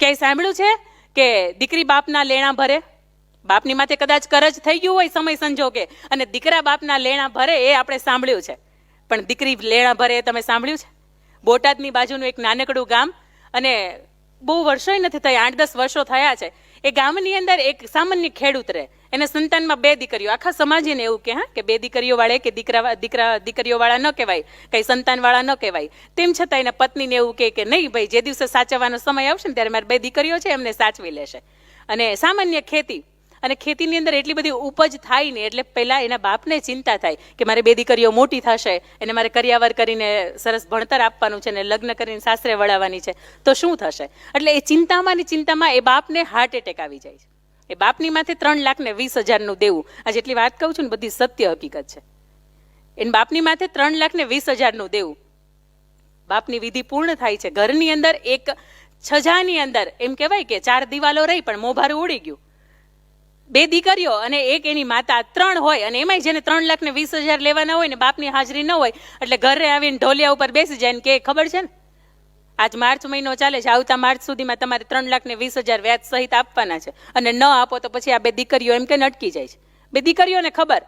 ક્યાંય સાંભળ્યું છે કે દીકરી બાપના લેણા ભરે? બાપની માથે કદાચ કરજ થઈ ગયું હોય સમય સંજોગે, અને દીકરા બાપના લેણા ભરે એ આપણે સાંભળ્યું છે. પણ દીકરી લેણા ભરે એ તમે સાંભળ્યું છે? બોટાદની બાજુનું એક નાનકડું ગામ, અને બહુ વર્ષોય નથી થયા આઠ દસ વર્ષો થયા છે. એ ગામની અંદર એક સામાન્ય ખેડૂત રહે. એને સંતાનમાં બે દીકરીઓ. આખા સમાજને એવું કે હા, કે બે દીકરીઓ વાળે કે દીકરા દીકરા, દીકરીઓ વાળા ન કહેવાય, કઈ સંતાન વાળા ન કહેવાય. તેમ છતાં એના પત્નીને એવું કહે કે નહીં ભાઈ, જે દિવસે સાચવવાનો સમય આવશે ને ત્યારે મારી બે દીકરીઓ છે, એમને સાચવી લેશે. અને સામાન્ય ખેતી અને ખેતીની અંદર એટલી બધી ઉપજ થાય ને એટલે પહેલાં એના બાપને ચિંતા થાય કે મારે બે દીકરીઓ મોટી થશે, એને મારે કરિયાવર કરીને સરસ ભણતર આપવાનું છે ને લગ્ન કરીને સાસરે વળાવવાની છે, તો શું થશે? એટલે એ ચિંતામાં ને ચિંતામાં એ બાપને હાર્ટ એટેક આવી જાય છે. એ બાપની માથે ત્રણ લાખ ને વીસ હજારનું દેવું. આ જેટલી વાત કહું છું ને બધી સત્ય હકીકત છે. એને બાપની માથે ત્રણ લાખ ને વીસ હજારનું દેવું. બાપની વિધિ પૂર્ણ થાય છે. ઘરની અંદર એક છજાની અંદર, એમ કહેવાય કે ચાર દિવાલો રહી પણ મોભારું ઉડી ગયું. બે દીકરીઓ અને એક એની માતા ત્રણ હોય અને એમાંય જેને ત્રણ લાખ ને વીસ હજાર લેવાના હોય ને બાપની હાજરી ન હોય, એટલે ઘરે આવીને ઢોલિયા ઉપર બેસી જાય ને કે, ખબર છે ને? આજ માર્ચ મહિનો ચાલે છે, આવતા માર્ચ સુધીમાં તમારે ત્રણ લાખ ને વીસ હજાર વ્યાજ સહિત આપવાના છે. અને ન આપો તો પછી આ બે દીકરીઓ એમ કે અટકી જાય છે. બે દીકરીઓને ખબર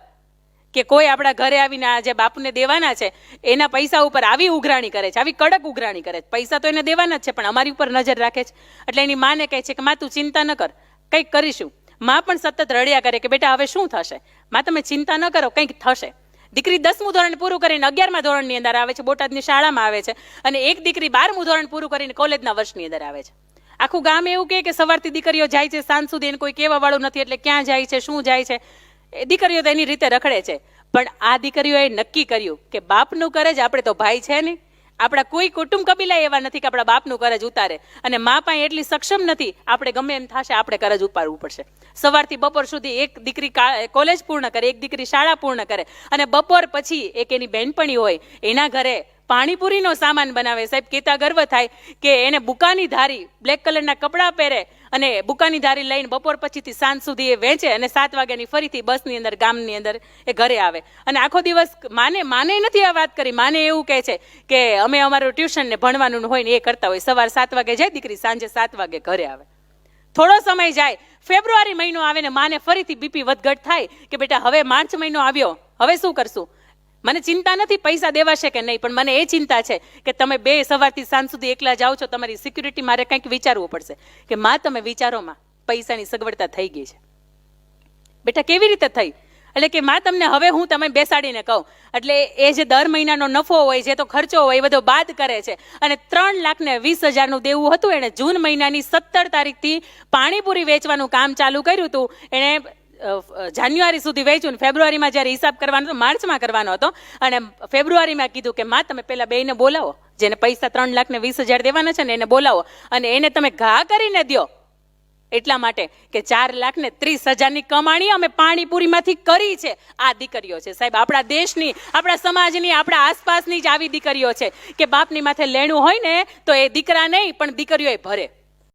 કે કોઈ આપણા ઘરે આવીને આ જે બાપુને દેવાના છે, એના પૈસા ઉપર આવી ઉઘરાણી કરે છે, આવી કડક ઉઘરાણી કરે છે. પૈસા તો એને દેવાના જ છે, પણ અમારી ઉપર નજર રાખે છે. એટલે એની માને કહે છે કે, માં, તું ચિંતા ન કર, કંઈક કરીશું. માં પણ સતત રડ્યા કરે કે બેટા, હવે શું થશે? માં તમે ચિંતા ન કરો, કંઈક થશે. દીકરી દસમું ધોરણ પૂરું કરીને અગિયારમા ધોરણની અંદર આવે છે, બોટાદની શાળામાં આવે છે અને એક દીકરી બારમું ધોરણ પૂરું કરીને કોલેજના વર્ષની અંદર આવે છે. આખું ગામ એવું કહે કે સવારથી દીકરીઓ જાય છે, સાંજ સુધી એને કોઈ કહેવા વાળું નથી એટલે ક્યાં જાય છે, શું જાય છે. દીકરીઓ તો એની રીતે રખડે છે. પણ આ દીકરીઓએ નક્કી કર્યું કે બાપનું કરે જ આપણે તો ભાઈ છે નહીં આપણા કોઈ કુટુંબ કબીલા એવા નથી કે આપણા બાપનું કરજ ઉતારે. અને મા પાસે એટલી સક્ષમ નથી, આપણે ગમે એમ થશે આપણે કરજ ઉપાડવું પડશે. સવારથી બપોર સુધી એક દીકરી કોલેજ પૂર્ણ કરે, એક દીકરી શાળા પૂર્ણ કરે. અને બપોર પછી એક એની બહેનપણી હોય, એના ઘરે પાણીપુરીનો સામાન બનાવે. સાહેબ, કેતા ગર્વ થાય કે એને બુકાની ધારી, બ્લેક કલરના કપડાં પહેરે અને બુકાની ધારી લઈને બપોર પછીથી સાંજ સુધી એ વેચે અને સાત વાગ્યાની ફરીથી બસની અંદર, ગામની અંદર એ ઘરે આવે. અને આખો દિવસ માને માને નથી આ વાત કરી, માને એવું કહે છે કે અમે અમારું ટ્યુશન ને ભણવાનું હોય ને એ કરતા હોય. સવાર સાત વાગે જાય, દીકરી સાંજે સાત વાગે ઘરે આવે. થોડો સમય જાય, ફેબ્રુઆરી મહિનો આવે ને માને ફરીથી બીપી વધઘટ થાય કે બેટા હવે માર્ચ મહિનો આવ્યો, હવે શું કરશું? મને ચિંતા નથી પૈસા દેવાશે કે નહીં, પણ મને એ ચિંતા છે કે તમે બે સવારથી સાંજ સુધી એકલા જાઓ છો, તમારી સિક્યુરિટી મારે કંઈક વિચારવું પડશે કે માં, તમે વિચારોમાં પૈસાની સગવડતા થઈ ગઈ છે. બેટા, કેવી રીતે થઈ? એટલે કે માં, તમને હવે હું તમે બેસાડીને કહું, એટલે એ જે દર મહિનાનો નફો હોય, જે તો ખર્ચો હોય, એ બધો બાદ કરે છે. અને ત્રણ લાખને વીસ હજારનું દેવું હતું, એણે જૂન મહિનાની સત્તર તારીખથી પાણીપુરી વેચવાનું કામ ચાલુ કર્યું હતું. એણે જાન્યુઆરી સુધી વહેંચ્યું ફેબ્રુઆરીમાં જ્યારે હિસાબ કરવાનો હતો, માર્ચમાં કરવાનો હતો, અને ફેબ્રુઆરીમાં કીધું કે, માં, તમે પહેલાં બેયને બોલાવો, જેને પૈસા ત્રણ લાખ ને વીસ હજાર દેવાના છે ને એને બોલાવો, અને એને તમે ઘા કરીને દો એટલા માટે કે ચાર લાખ ને ત્રીસ હજારની કમાણી અમે પાણીપુરીમાંથી કરી છે. આ દીકરીઓ છે. સાહેબ, આપણા દેશની, આપણા સમાજની, આપણા આસપાસની જ આવી દીકરીઓ છે કે બાપની માથે લેણું હોય ને, તો એ દીકરા નહીં, પણ દીકરીઓ ભરે.